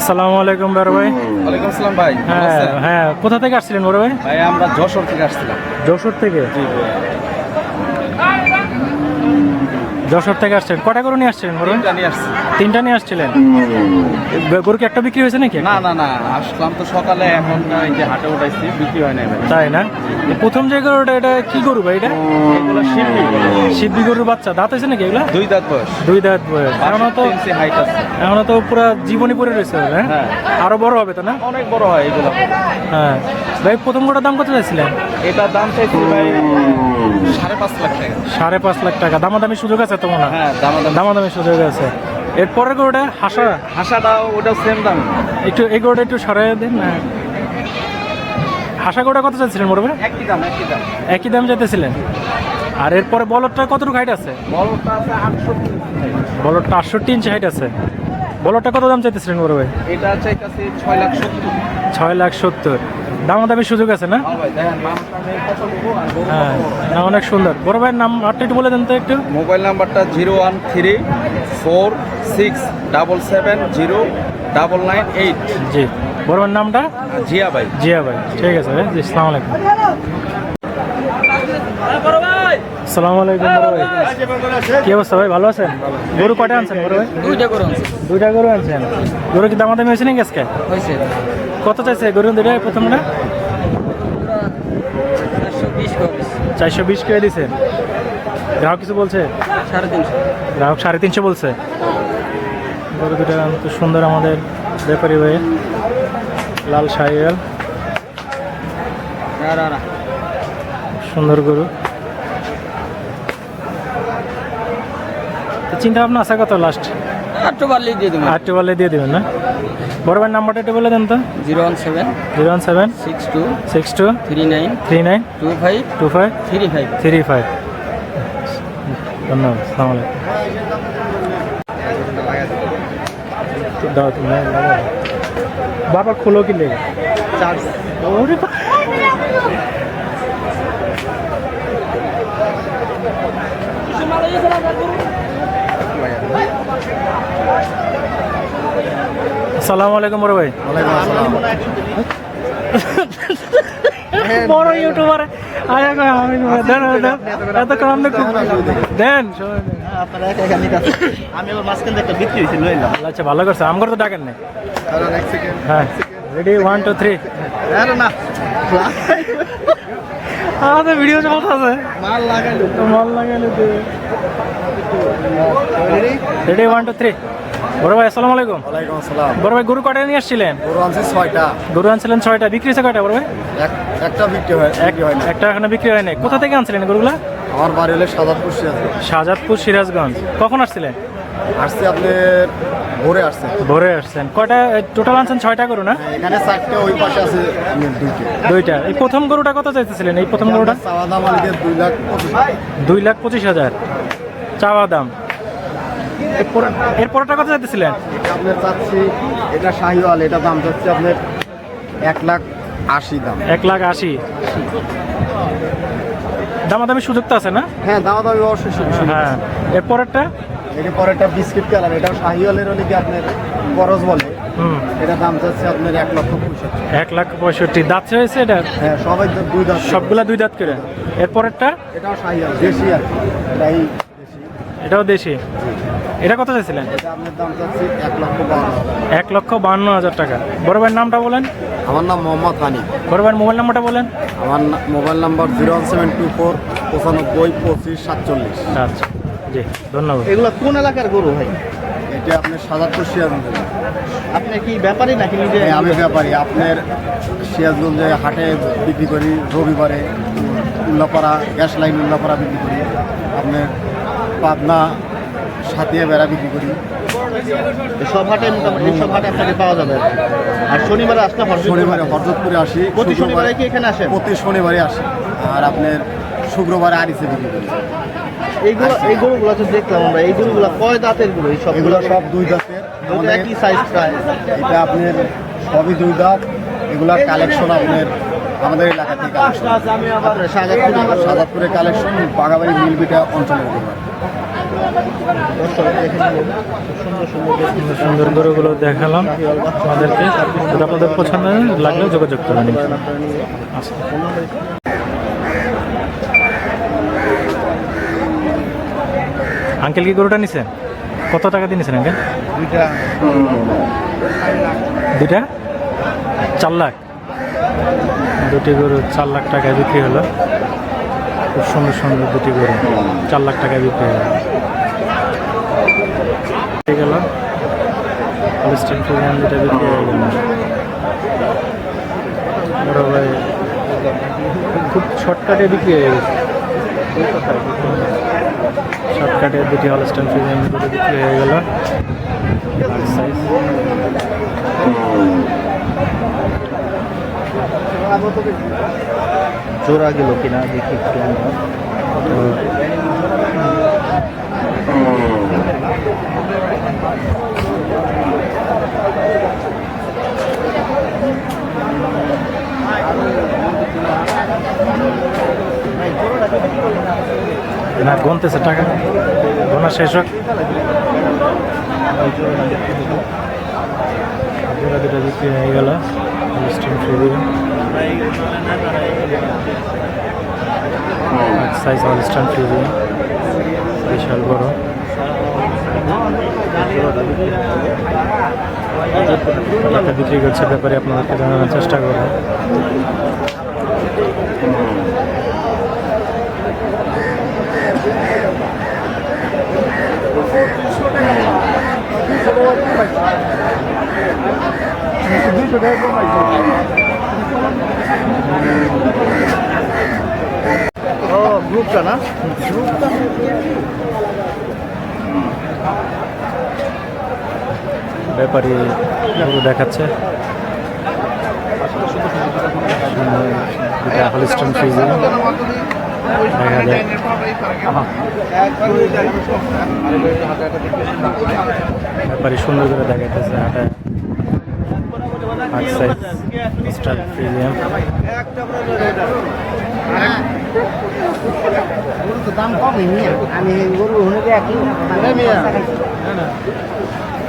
আসসালামু আলাইকুম বড় ভাই। ওয়ালাইকুম আসসালাম ভাই হ্যাঁ হ্যাঁ কোথা থেকে আসছিলেন বড় ভাই? ভাই আমরা যশোর থেকে আসছিলাম। যশোর থেকে? যশোর থেকে আসছেন। কটা গরু নিয়ে আসছিলেন ভাই তিনটা নিয়ে আসছিলেন? গরু কি একটা বিক্রি হয়েছে নাকি? না না না আসলাম তো সকালে এখন এই যে হাটে উঠাইছি বিক্রি হয় না তাই না? প্রথম যে গরুটা এটা কি গরু ভাই এটা? সিদ্ধি গরুর বাচ্চা। দাঁত হয়েছে নাকি এগুলা? দুই দাঁত বয়স। দুই দাঁত বয়স। এখনও তো এখনও তো পুরো জীবনী পড়ে রয়েছে হ্যাঁ? হ্যাঁ। আরও বড় হবে তো না? অনেক বড় হয় এগুলো। হ্যাঁ। ভাই প্রথম গরুটার দাম কত চাইছিলেন? এটার দাম চাইছি ভাই সাড়ে পাঁচ লাখ টাকা। সাড়ে পাঁচ লাখ টাকা। দামাদামি সুযোগ আছে তো মনে হয়? হ্যাঁ দাম দাম দামাদামি সুযোগ আছে। এরপরের গরুটা হাসা? হাসাটাও ওটা সেম দাম। একটু এই গরুটা একটু সরাই দেন না হাসা গরুটা কত চাইছিলেন ভাই? একই দাম একই দাম। একই দাম চাইতেছিলেন? আর এরপরে বলরটা কতটুকু হাইট আছে? বড়টা আছে আটষট্টি। বলরটা আটষট্টি ইঞ্চি হাইট আছে। বলরটা কত দাম চাইতেছিলেন বড় ভাই? এটা চাইতেছি ছয় লাখ সত্তর। ছয় লাখ সত্তর। দামাদামি সুযোগ আছে না? হ্যাঁ হ্যাঁ না অনেক সুন্দর। বড় ভাইয়ের নাম আটটা একটু বলে দেন তো একটু। মোবাইল নাম্বারটা zero one three four six double seven zero double nine eight. জি। বড় ভাইয়ের নামটা? জিয়া ভাই। জিয়া ভাই। ঠিক আছে ভাই জি সালাম আলাইকুম। সালাম আলাইকুম বড় ভাই। কি অবস্থা ভাই ভালো আছেন? গরু আনছেন বড় ভাই? দুইটা আনছে। দুইটা গরু আনছেন। গরু কি দামাদামি হয়েছে নাকি আজকে? হয়েছে। কত চাইছে গরু দুইটা প্রথমটা? চারশো বিশ দিছে। গ্রাহক কিছু বলছে? সাড়ে তিনশো। গ্রাহক সাড়ে তিনশো বলছে। গরু দুটা তো সুন্দর আমাদের ব্যাপারী ভাই। লাল সাইয়াল সুন্দর গরু। তো চিন্তা ভাবনা আছে কত লাস্ট আটশো বার্লি দিয়ে দেবো। আটটু বলে দিয়ে দেবেন না? বড় ভাইয়ের নাম্বারটা একটু বলে দেন তো। Zero one seven zero one seven six two six two three nine three nine two five two five three five three five ধন্যবাদ সালাম আলাইকুম। বাবা খোলো কি লেগে? চার্জ। ওরে বা- আসসালামু আলাইকুম বড় ভাই। বড় ইউটিউবার আয়া কই আমি দেন দেন এত কম দেন। আচ্ছা ভালো করছে। আমার তো ডাকেন নাই। হ্যাঁ। রেডি ওয়ান টু থ্রি আমাদের ভিডিও চলতেছে মাল লাগাইলো। মাল লাগাইলে রেডি ওয়ান টু থ্রি বড় ভাই আসসালামু আলাইকুম। ওয়ালাইকুম আসসালাম। বড় ভাই গরু কটা নিয়ে আসছিলেন? গরু আনছে ছয়টা। গরু আনছিলেন ছয়টা বিক্রি হয়েছে কয়টা বড় ভাই? একটা বিক্রি হয় হয় একটা এখানে বিক্রি হয়নি কোথা থেকে আনছিলেন গরুগুলা? আমার বাড়ি হলে সাদাতপুর সিরাজ শাহজাদপুর সিরাজগঞ্জ। কখন আসছিলেন? আসছে আপনার ভোরে আসছে। ভোরে আসছেন। কয়টা টোটাল আনছেন ছয়টা গরু না? এখানে চারটে ওই পাশে আছে দুইটা। এই প্রথম গরুটা কত চাইতেছিলেন? এই প্রথম গরুটা? চাওয়া দাম আজকে দুই লাখ দুই লাখ পঁচিশ হাজার। চাওয়া দাম। এরপর- এরপরটা কত চাইতেছিলেন এটা আপনার চাচ্ছি এটা শাহিওয়াল এটা দাম চাচ্ছি আপনার এক লাখ আশি দাম। এক লাখ আশি। দামাদামি সুযোগ তো আছে না? হ্যাঁ দাম দামি অবশ্যই শুধু। হ্যাঁ। এর পরে একটা বিস্কিট কালার এটাও শাহিওয়ালের হলে কি আপনার করজ বলে? এটা দাম চাচ্ছে আপনার এক লক্ষ পঁয়ষট্টি। এক লাখ পঁয়ষট্টি। দাঁত হয়েছে এটা? হ্যাঁ সবাই দুই দাম সবগুলা দুই দাঁত করে। এরপরেরটা? এটাও শাহিয়াল দেশি আর দেশি এটাও দেশি? এটা কত চাইছিলেন? এটা আপনার এক লক্ষ বারো এক লক্ষ বান্ন হাজার টাকা। বড় ভাইয়ের নামটা বলেন। আমার নাম মোহাম্মদ হানি। বড় ভাইয়ের মোবাইল নাম্বারটা বলেন। আমার না- mobile number zero one seven two four পঁচানব্বই পঁচিশ সাতচল্লিশ। আচ্ছা জি ধন্যবাদ। এগুলো কোন এলাকার গরু ভাই? এটা আপনার সাজাদপুর সিরাজগঞ্জ আপনি কি ব্যাপারী নাকি নিজে? আমি ব্যাপারী। আপনার সিরাজগঞ্জে হাটে বিক্রি করি রবিবারে উল্লাপাড়া গ্যাস লাইন উল্লাপাড়া বিক্রি করি। আপনার পাবনা সাতিয়া বেড়া বিক্রি করি। সব হাটে মোটামুটি সব হাটে আপনাকে পাওয়া যাবে আর শনিবারে আসলে শনিবারে হরজতপুরে আসি প্রতি শনিবারে কি এখানে আসেন? প্রতি শনিবারে আসি। আর আপনার শুক্রবারে আরিসে বিক্রি করি। এইগুলো এই গরুগুলো তো দেখলাম আমরা। এই গরুগুলো কয় দাঁতের গরু? সব এগুলো সব দুই দাঁতের। আমাদের একই সাইজ প্রায়। এটা আপনার সবই দুই দাঁত। এগুলা কালেকশন আপনার আমাদের এলাকা থেকে collection Shahjadpur collection Bagabari Milk Vita অঞ্চলের সুন্দর গরুগুলো দেখালাম আমাদেরকে। আপনাদের পছন্দ লাগলে যোগাযোগ করে নিন। আঙ্কেল কি গরুটা নিছেন কত টাকা দিয়ে নিছেন আঙ্কেল? দুইটা? চার লাখ। দুটি গরু চার লাখ টাকায় বিক্রি হলো। খুব সুন্দর সুন্দর দুটি গরু। চার লাখ টাকায় বিক্রি হলো। হয়ে গেল হলস্টেন ফ্রিজিয়ান দুটা বিক্রি হয়ে গেল বড় ভাই, খুব শর্টকাটে বিক্রি হয়ে গেছে শর্টকাটে দুটি হলস্টেন ফ্রিজিয়ান দুটো বিক্রি হয়ে গেল জোড়া গেল কিনা দেখি না, গুনতেছে, টাকা গোনা শেষ হোক। জোড়া দুটো বিক্রি হয়ে গেল। Steam free size Holstein Friesian বিশাল বড়। একটা বিক্রি করছে ব্যাপারে আপনাদেরকে জানানোর চেষ্টা করব। ও গ্রুপটা না? ব্যাপারী গরু দেখাচ্ছে। এটা হলস্টান ফ্রিজি দেখা যায় ব্যাপারী সুন্দর করে দেখাইতেছে হাটে। হাট স্টার ফ্রিজিয়াম দাম কম আমি গরু হলে